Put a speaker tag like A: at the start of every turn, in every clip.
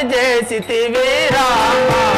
A: పని చేసితివి రామ.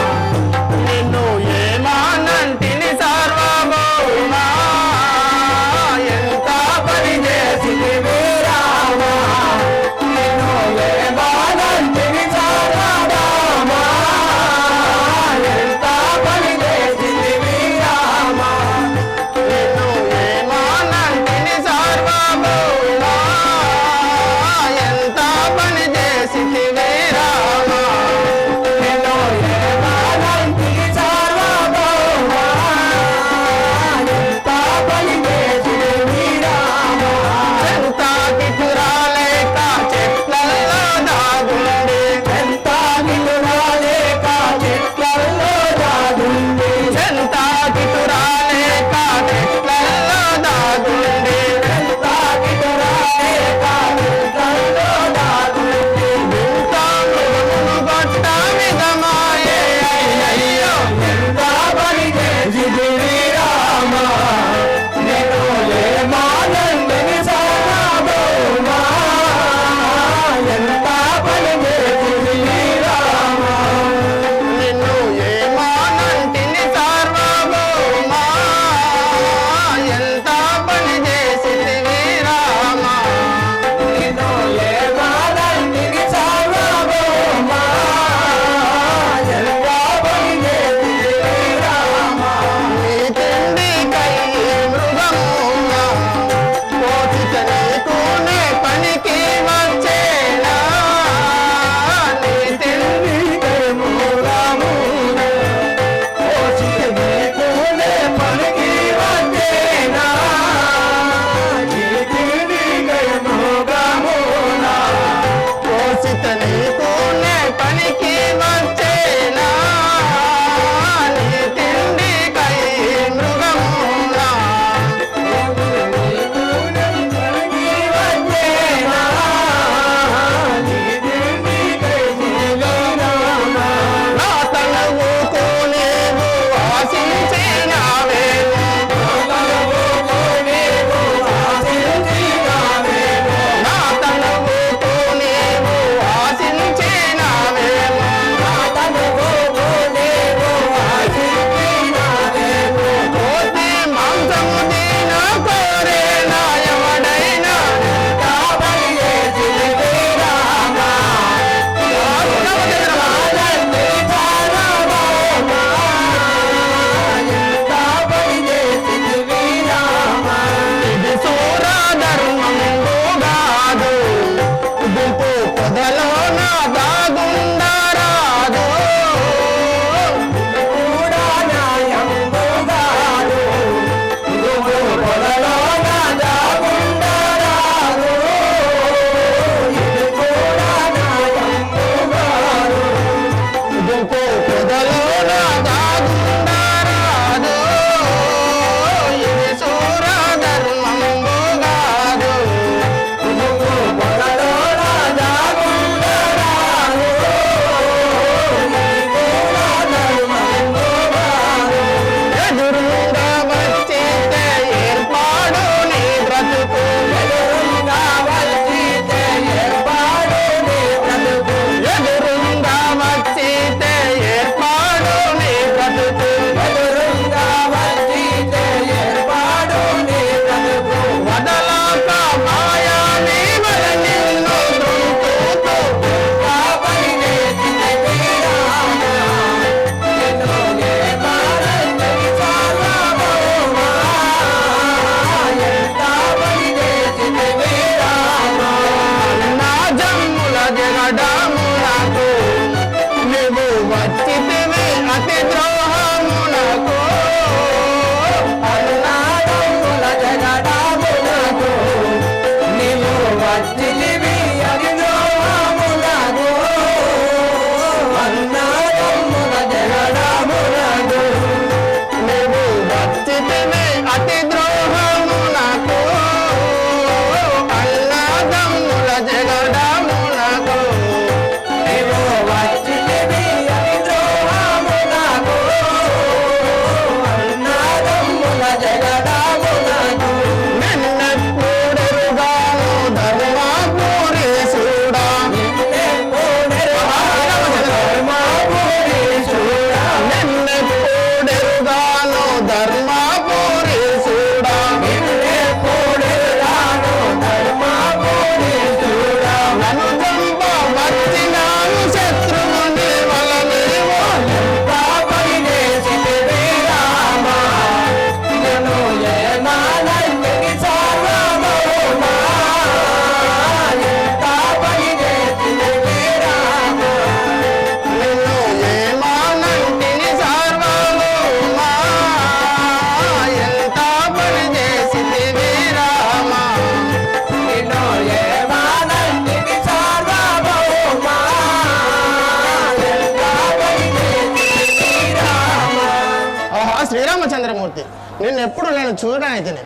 A: వారు నేను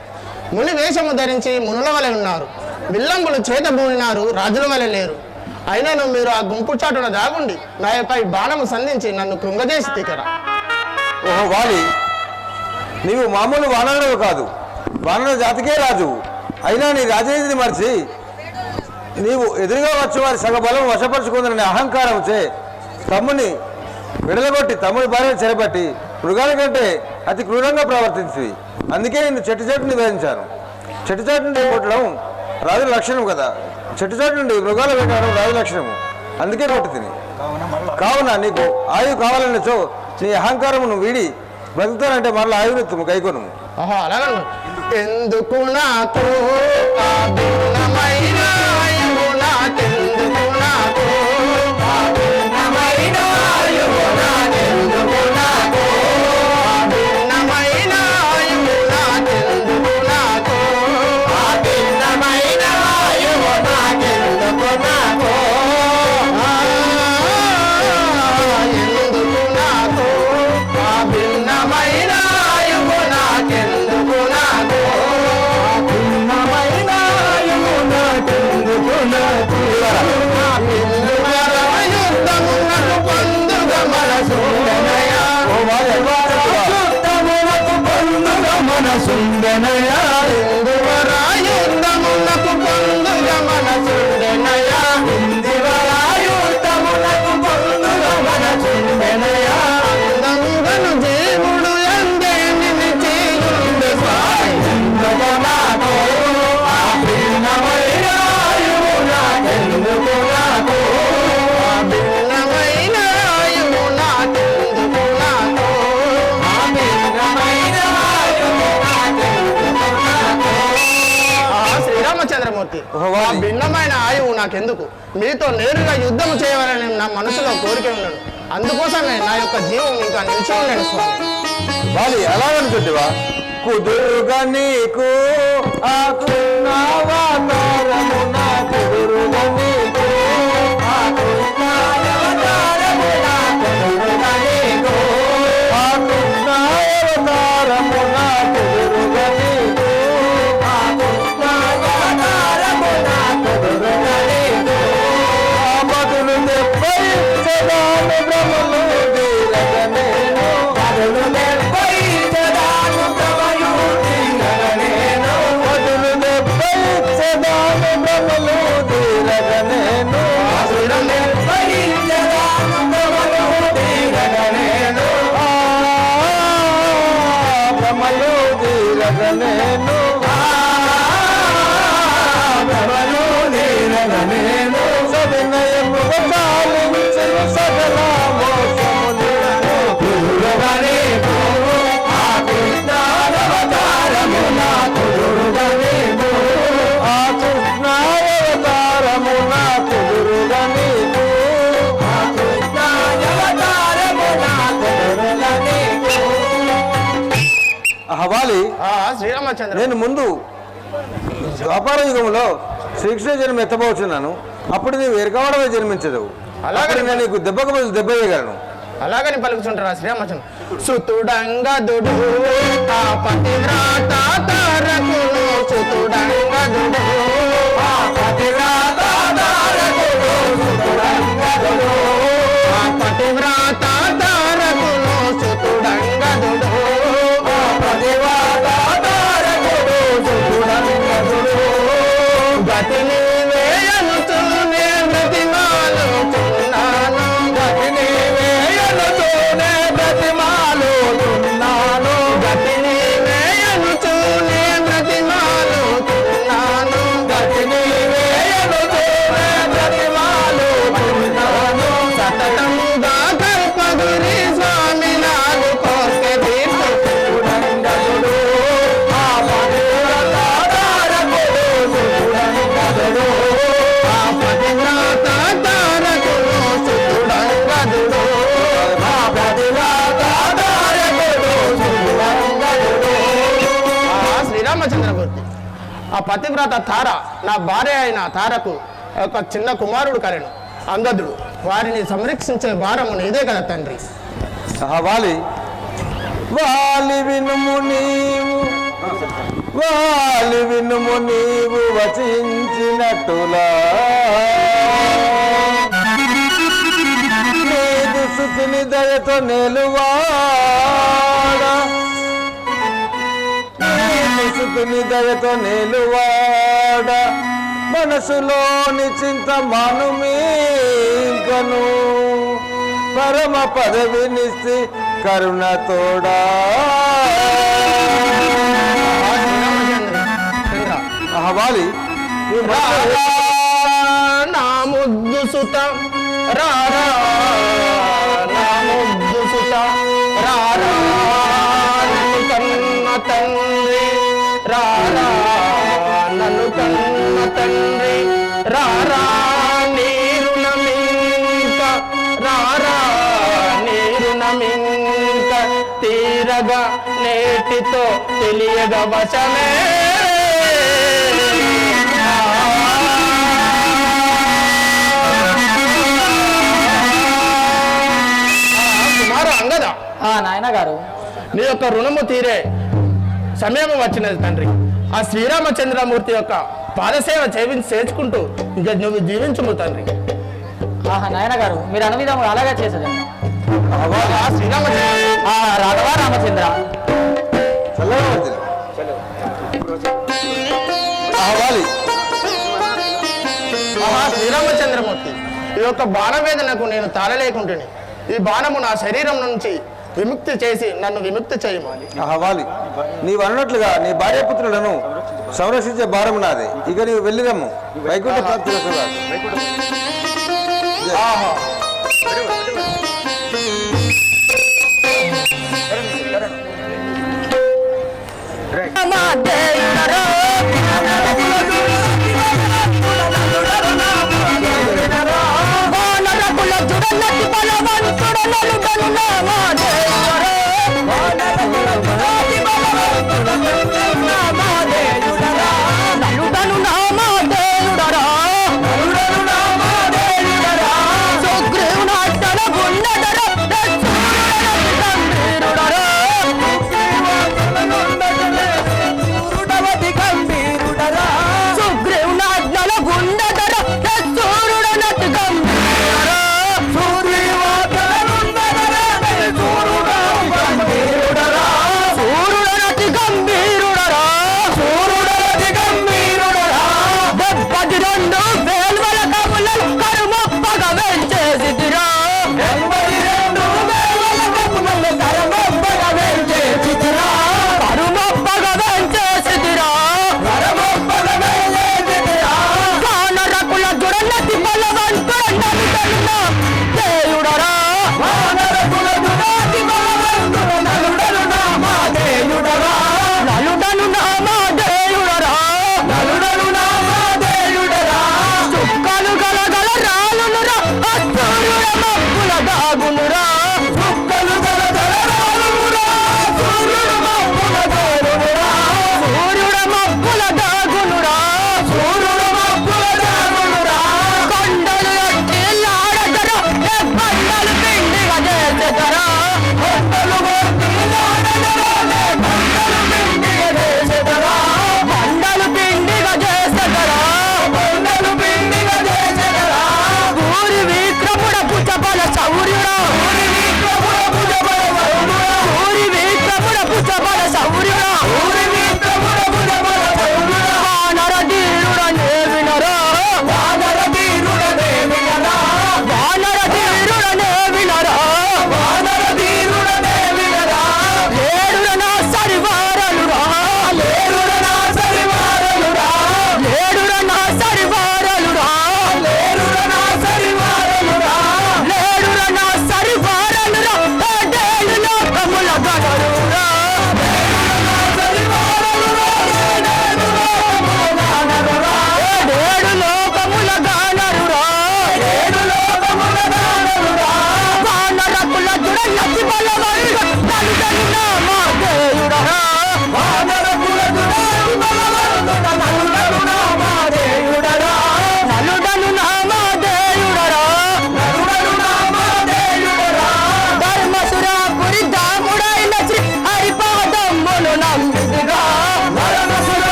A: ముని వేషము ధరించి మునుల వలె ఉన్నారు. విల్లంబులు చేత బూనినారు రాజుల వలె లేరు. అయినను మీరు ఆ గుంపు చాటున దాగుండి నాపై బాణము సంధించి నన్ను కృంగజేసి తికరా.
B: ఓహో వాలి నీవు మామూలు వానరుడు కాదు. వానర జాతికే రాజు. అయినా నీ రాజనీతిని మర్చి నీవు ఎదురుగా వచ్చే వారి సగబలం వశపరుచుకుందని అహంకారం చే తమ్ముని విడలగొట్టి తమ్ముని భార్యను చెరపట్టి మృగాల కంటే అతి క్రూరంగా ప్రవర్తించింది అందుకే నేను చెట్టు చెట్టు నివేదించాను. చెట్టు కొట్టడం రాజు లక్షణం కదా. చెట్టు చెట్టు నుండి మృగాలు పెట్టడం రాజు లక్షణము. అందుకే కొట్టు తిని. కావున నీకు ఆయువు కావాలనిచో నీ అహంకారమును వీడి బ్రతుకుతానంటే మరలా ఆయువునెత్తు కైకొను
A: ఎందుకు నాకు నాకెందుకు? మీతో నేరుగా యుద్ధం చేయవాలని నా మనసులో కోరిక ఉన్నాడు అందుకోసమే నా యొక్క జీవం ఇంకా నిలిచి ఉన్నాడు స్వామి.
B: ఎలా అనుకుంటువా కుదురుగా నీకు ఆకున్నావా? నేను ముందు వ్యాపార యుగంలో శ్రీకృష్ణ జన్మ ఎత్తబోచున్నాను. అప్పుడు నీవు ఎరకవడమే జన్మించదు
A: అలాగే
B: నేను నీకు దెబ్బకు బదులు దెబ్బ వేయగలను.
A: అలాగని పలుకుతుంటారా శ్రీరామచంద్ర? సుతుడంగదుడు ఆ పతివ్రాత తారకుడు సుతుడంగదుడు ఆ పతివ్రత తార నా భార్య అయిన తారకు ఒక చిన్న కుమారుడు కరెను అంగదుడు. వారిని సంరక్షించే భారము నీదే కదా తండ్రి.
B: అహవాలి వాలి వినుము నీవు వాలి వినుము నీవు వచించినట్టులా దయతో నిలువాడా సుఖిని దయతో నిలువాడ. మనసులోని చింత మానుమీకను పరమ పదవినిస్తి కరుణ తోడా. అహవాలి
A: నా ముద్దు సుత రారా. తండ్రి. రారా నీరు నమింక రారా నీరు నమింక తీరగా నేటితో తెలియగ వశమే కుమారు అంగద?
C: ఆ నాయన గారు.
A: నీ యొక్క రుణము తీరే సమయం వచ్చినది తండ్రి. ఆ శ్రీరామచంద్రమూర్తి యొక్క పాదసేవ చేయించి చేర్చుకుంటూ ఇంకా నువ్వు జీవించుము తండ్రి.
C: ఆహా నాయన గారు మీరు అన్న విధంగా అలాగే చేసేది
B: అహవాలి
A: ఆ శ్రీరామచంద్ర.
C: ఆ రాఘవ రామచంద్ర.
A: శ్రీరామచంద్రమూర్తి ఈ యొక్క బాణవేదనకు నేను తాళలేకుంటుని. ఈ బాణము నా శరీరం నుంచి విముక్తి చేసి నన్ను విముక్తి చేయమని.
B: అహవాలి నీవు అన్నట్లుగా నీ భార్యపుత్రులను సంరక్షించే భారం నాది. ఇక నీవు వెళ్ళిరమ్ము. వైకుంఠ ప్రాప్తి వస్తున్నారు
A: ఆహా.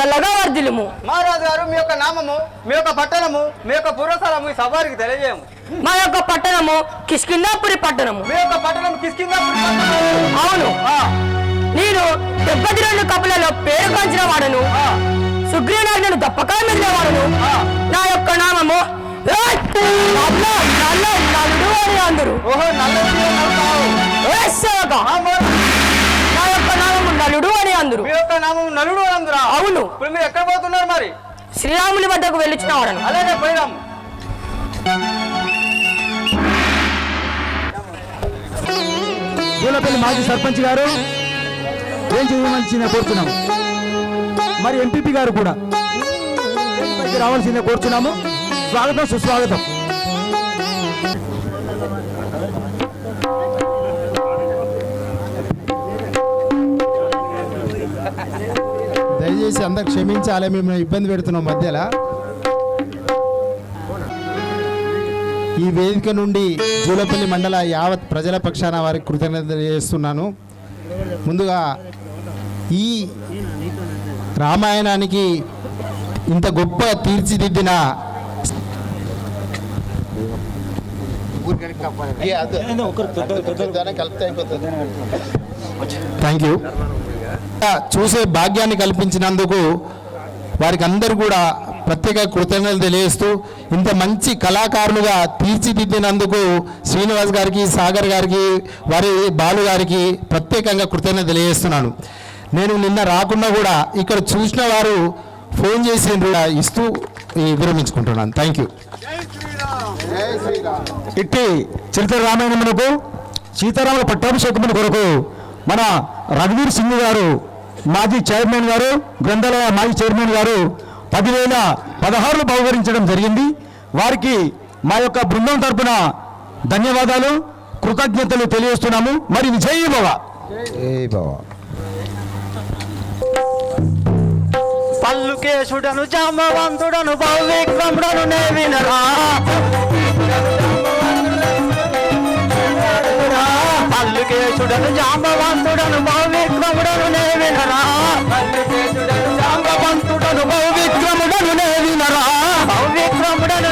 D: చల్లగా వర్ధిల్లుము
E: మహారాజు గారు మీ యొక్క నామము మీ యొక్క పట్టణము మీ యొక్క పూర్వస్థలము ఈ సభారికి తెలియజేయము.
D: మా యొక్క పట్టణము కిష్కిందాపురి పట్టణము.
E: మీ యొక్క పట్టణం కిష్కింద
D: అవును. నేను డెబ్బది రెండు కపులలో పేరు కాంచిన వాడను. సుగ్రీవనాజ్ఞను దప్పకాయ వాడను నా యొక్క నామము అందరు
E: ఓహో నల్లటి నలుతావు.
D: ఏయ్ సేవక!
E: ఆ మహారాజు,
D: నా యొక్క నామము అని అందరు.
E: మీ యొక్క నామం నలుడు అందురా
D: అవును.
E: ఇప్పుడు మీరు ఎక్కడ పోతున్నారు మరి?
D: శ్రీరాముని వద్దకు వెళ్ళుచున్న వాడను
E: అలాగే పోయినాము.
F: పూలపల్లి మాజీ సర్పంచ్ గారు ఏం చేయవలసిందే కోరుతున్నాము మరి ఎంపీపీ గారు కూడా రావాల్సిందే కోరుతున్నాము. స్వాగతం సుస్వాగతం.
G: దయచేసి అందరు క్షమించాలి మేము ఇబ్బంది పెడుతున్నాం మధ్యలో. ఈ వేదిక నుండి జూలపల్లి మండల యావత్ ప్రజల పక్షాన వారికి కృతజ్ఞతలు చేస్తున్నాను ముందుగా ఈ రామాయణానికి ఇంత గొప్ప తీర్చిదిద్దిన థ్యాంక్ యూ చూసే భాగ్యాన్ని కల్పించినందుకు వారికి అందరూ కూడా ప్రత్యేక కృతజ్ఞతలు తెలియజేస్తూ ఇంత మంచి కళాకారులుగా తీర్చిదిద్దినందుకు శ్రీనివాస్ గారికి సాగర్ గారికి వారి బాలు గారికి ప్రత్యేకంగా కృతజ్ఞత తెలియజేస్తున్నాను. నేను నిన్న రాకుండా కూడా ఇక్కడ చూసిన వారు ఫోన్ చేసి ఇస్తూ విరమించుకుంటున్నాను. థ్యాంక్ యూ
F: ఇట్టి చరిత్ర రామాయణమునకు సీతారాముల పట్టాభిషేకమును కొరకు మన రఘువీర్ సింగ్ గారు మాజీ చైర్మన్ గారు గ్రంథాలయ మాజీ చైర్మన్ గారు పదివేల పదహారులు బహుకరించడం జరిగింది. వారికి మా యొక్క బృందం తరపున ధన్యవాదాలు కృతజ్ఞతలు తెలియజేస్తున్నాము. మరి విజయీ భవ
E: పల్లుకేశుడను జామవంతుడను భౌవిక్రముడను నే వినరా యేసుడను జాంబవంతుడను భావిక్రముడను నేను వినరా